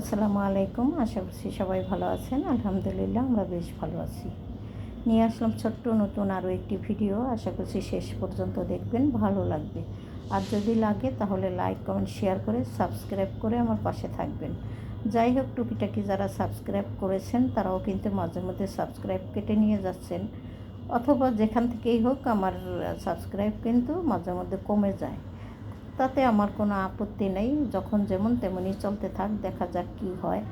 আসসালামু আলাইকুম, আশা করছি সবাই ভালো আছেন। আলহামদুলিল্লাহ, আমরা বেশ ভালো আছি। নিয়ে আসলাম ছোট্ট নতুন আরও একটি ভিডিও। আশা করছি শেষ পর্যন্ত দেখবেন, ভালো লাগবে। আর যদি লাগে, তাহলে লাইক, কমেন্ট, শেয়ার করে সাবস্ক্রাইব করে আমার পাশে থাকবেন। যাই হোক, টুকিটাকি যারা সাবস্ক্রাইব করেছেন, তারাও কিন্তু মাঝে মধ্যে সাবস্ক্রাইব কেটে নিয়ে যাচ্ছেন। অথবা যেখান থেকেই হোক, আমার সাবস্ক্রাইব কিন্তু মাঝে মধ্যে কমে যায়। তাতে আমার কোনো আপত্তি নেই। যখন যেমন তেমনই চলতে থাক, দেখা যাক কী হয়।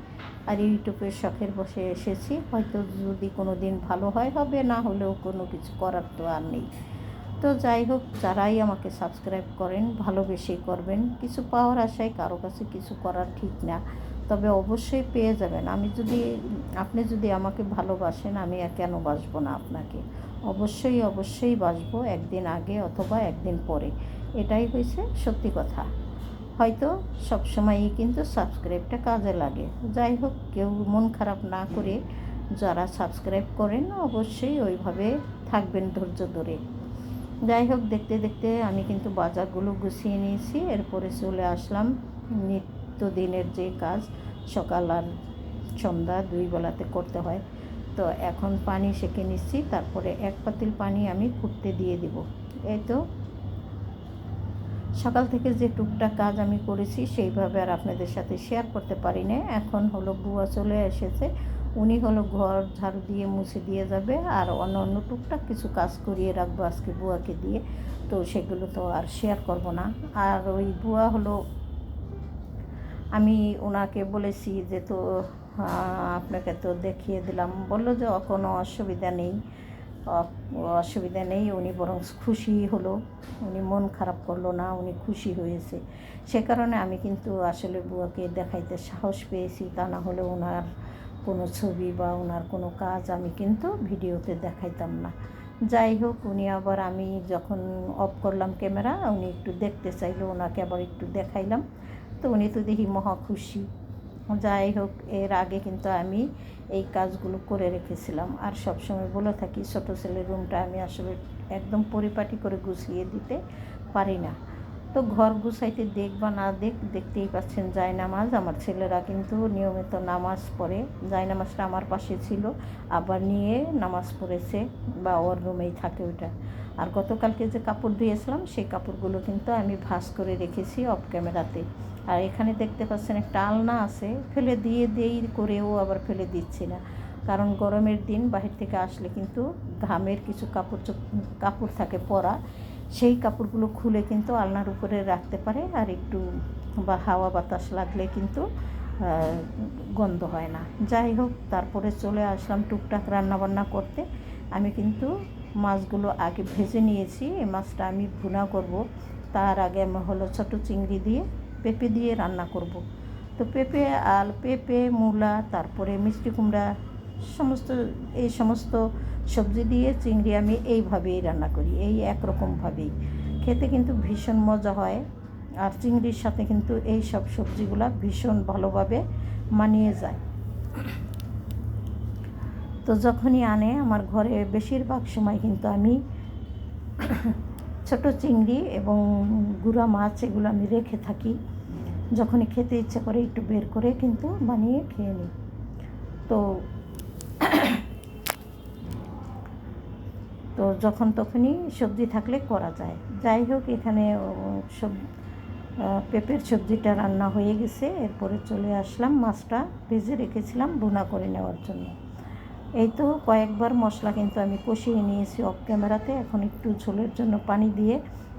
আর ইউটিউবের শখের বসে এসেছি, হয়তো যদি কোনো দিন ভালো হয়, হবে, না হলেও কোনো কিছু করার তো আর নেই। তো যাই হোক, যারাই আমাকে সাবস্ক্রাইব করেন ভালোবেসেই করবেন, কিছু পাওয়ার আশায় কারও কাছে কিছু করার ঠিক না। তবে অবশ্যই পেয়ে যাবেন। আমি যদি, আপনি যদি আমাকে ভালোবাসেন, আমি আর কেন বাসবো না আপনাকে? অবশ্যই অবশ্যই বাসবো, একদিন আগে অথবা একদিন পরে। এটাই হয়েছে সত্যি কথা। হয়তো সবসময়ই কিন্তু সাবস্ক্রাইবটা কাজে লাগে। যাই হোক, কেউ মন খারাপ না করে যারা সাবস্ক্রাইব করেন, অবশ্যই ওইভাবে থাকবেন ধৈর্য ধরে। যাই হোক, দেখতে দেখতে আমি কিন্তু বাজারগুলো গুছিয়ে নিয়েছি। এরপরে চলে আসলাম নিত্যদিনের যে কাজ, সকাল আর সন্ধ্যা দুই বেলাতে করতে হয়। তো এখন পানি সেঁকে নিচ্ছি, তারপরে এক পাতিল পানি আমি ফুটতে দিয়ে দিব। এই তো সকাল থেকে যে টুকটাক কাজ আমি করেছি সেইভাবে আর আপনাদের সাথে শেয়ার করতে পারি না এখন হলো বুয়া চলে এসেছে। উনি হলো ঘর ঝাড়ু দিয়ে মুছে দিয়ে যাবে আর অন্য অন্য টুকটাক কিছু কাজ করিয়ে রাখব আজকে বুয়াকে দিয়ে। তো সেগুলো তো আর শেয়ার করব না। আর ওই বুয়া হলো, আমি ওনাকে বলেছি যে তো আপনাকে তো দেখিয়ে দিলাম। বলল যে কোনো অসুবিধা নেই। অসুবিধা নেই। উনি বরং খুশি হলো। উনি মন খারাপ করল না, উনি খুশি হয়েছে। সে কারণে আমি কিন্তু আসলে বুয়াকে দেখাইতে সাহস পেয়েছি। তা না হলে ওনার কোনো ছবি বা ওনার কোনো কাজ আমি কিন্তু ভিডিওতে দেখাইতাম না। যাই হোক, উনি আবার আমি যখন অফ করলাম ক্যামেরা, উনি একটু দেখতে চাইলো ওনাকে আবার একটু দেখাইলাম। তো উনি তো দেখি মহা খুশি। যাই হোক, এর আগে কিন্তু আমি এই কাজগুলো করে রেখেছিলাম। আর সবসময় বলে থাকি, ছোটো ছেলের রুমটা আমি আসলে একদম পরিপাটি করে গুছিয়ে দিতে পারি না। তো ঘর গুছাইতে দেখ বা না দেখ, দেখতেই পাচ্ছেন নামাজ আমার ছেলেরা কিন্তু নিয়মিত নামাজ পড়ে। নামাজটা আমার পাশে ছিল, আবার নিয়ে নামাজ পড়েছে বা ওর রুমেই থাকে ওইটা। আর গতকালকে যে কাপড় দিয়েছিলাম সেই কাপড়গুলো কিন্তু আমি ভাস করে রেখেছি অফ ক্যামেরাতে আর এখানে দেখতে পাচ্ছেন একটা আলনা আছে, ফেলে দিয়ে দেই করেও আবার ফেলে দিচ্ছি না। কারণ গরমের দিন বাহির থেকে আসলে কিন্তু ঘামের কিছু কাপড় কাপড় থাকে পরা সেই কাপড়গুলো খুলে কিন্তু আলনার উপরে রাখতে পারে আর একটু বা হাওয়া বাতাস লাগলে কিন্তু গন্ধ হয় না। যাই হোক, তারপরে চলে আসলাম টুকটাক রান্নাবান্না করতে। আমি কিন্তু মাছগুলো আগে ভেজে নিয়েছি, এই মাছটা আমি ভুনা করব। তার আগে আমি হলো ছোটো চিংড়ি দিয়ে পেঁপে দিয়ে রান্না করব। তো পেঁপে, আল, পেঁপে, মূলা, তারপরে মিষ্টি কুমড়া সমস্ত, এই সমস্ত সবজি দিয়ে চিংড়ি আমি এইভাবেই রান্না করি, এই একরকমভাবেই। খেতে কিন্তু ভীষণ মজা হয় আর চিংড়ির সাথে কিন্তু এই সব সবজিগুলো ভীষণ ভালোভাবে মানিয়ে যায়। তো যখনই আনে, আমার ঘরে বেশিরভাগ সময় কিন্তু আমি ছোট চিংড়ি এবং গুঁড়া মাছ এগুলো আমি রেখে থাকি। যখনই খেতে ইচ্ছে করে একটু বের করে কিন্তু বানিয়ে খেয়ে নিই। তো তো যখন তখনই সবজি থাকলে করা যায়। যাই হোক এখানে সব পেঁপের সবজিটা রান্না হয়ে গেছে। এরপরে চলে আসলাম, মাছটা ভেজে রেখেছিলাম বোনা করে নেওয়ার জন্য। এই তো কয়েকবার মশলা কিন্তু আমি কষিয়ে নিয়েছি অফ ক্যামেরাতে এখন একটু ঝোলের জন্য পানি দিয়ে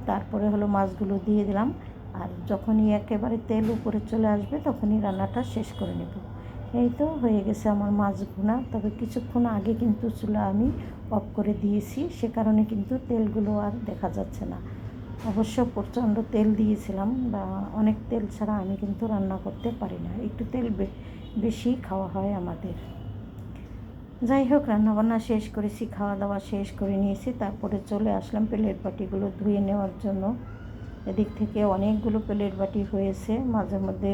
তারপরে হলো মাছগুলো দিয়ে দিলাম। আর যখনই একেবারে তেল উপরে চলে আসবে, তখনই রান্নাটা শেষ করে নেব। এই তো হয়ে গেছে আমার মাছ ভুনা। তবে কিছুক্ষণ আগে কিন্তু চুলা আমি অফ করে দিয়েছি। সে কারণে কিন্তু তেলগুলো আর দেখা যাচ্ছে না। অবশ্য প্রচণ্ড তেল দিয়েছিলাম বা অনেক তেল ছাড়া আমি কিন্তু রান্না করতে পারি না। একটু তেল বেশি খাওয়া হয় আমাদের। যাই হোক, রান্নাবান্না শেষ করেছি খাওয়া দাওয়া শেষ করে নিয়েছি। তারপরে চলে আসলাম প্লেট বাটিগুলো ধুয়ে নেওয়ার জন্য। এদিক থেকে অনেকগুলো প্লেট বাটি হয়েছে। মাঝে মধ্যে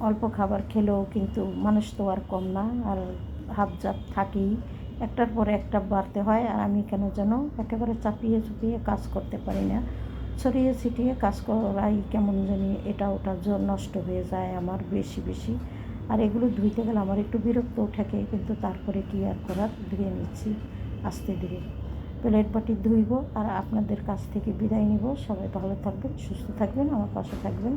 অল্প খাবার খেলেও কিন্তু মানুষ তো আর কম না, আর হাফ জাপ থাকেই। একটার পরে একটা বাড়তে হয়, আর আমি কেন যেন একেবারে চাপিয়ে চুপিয়ে কাজ করতে পারি না। ছড়িয়ে ছিটিয়ে কাজ করাই কেমন জানি এটা ওটা জ- নষ্ট হয়ে যায় আমার বেশি বেশি। আর এগুলো ধুইতে গেলে আমার একটু বিরক্তও থাকে কিন্তু তারপরে কি আর করার? ধুয়ে নিচ্ছি, আস্তে ধীরে প্লেট বাটি ধুইব, আর আপনাদের কাছ থেকে বিদায় নিব। সবাই ভালো থাকবেন, সুস্থ থাকবেন, আমার পাশে থাকবেন।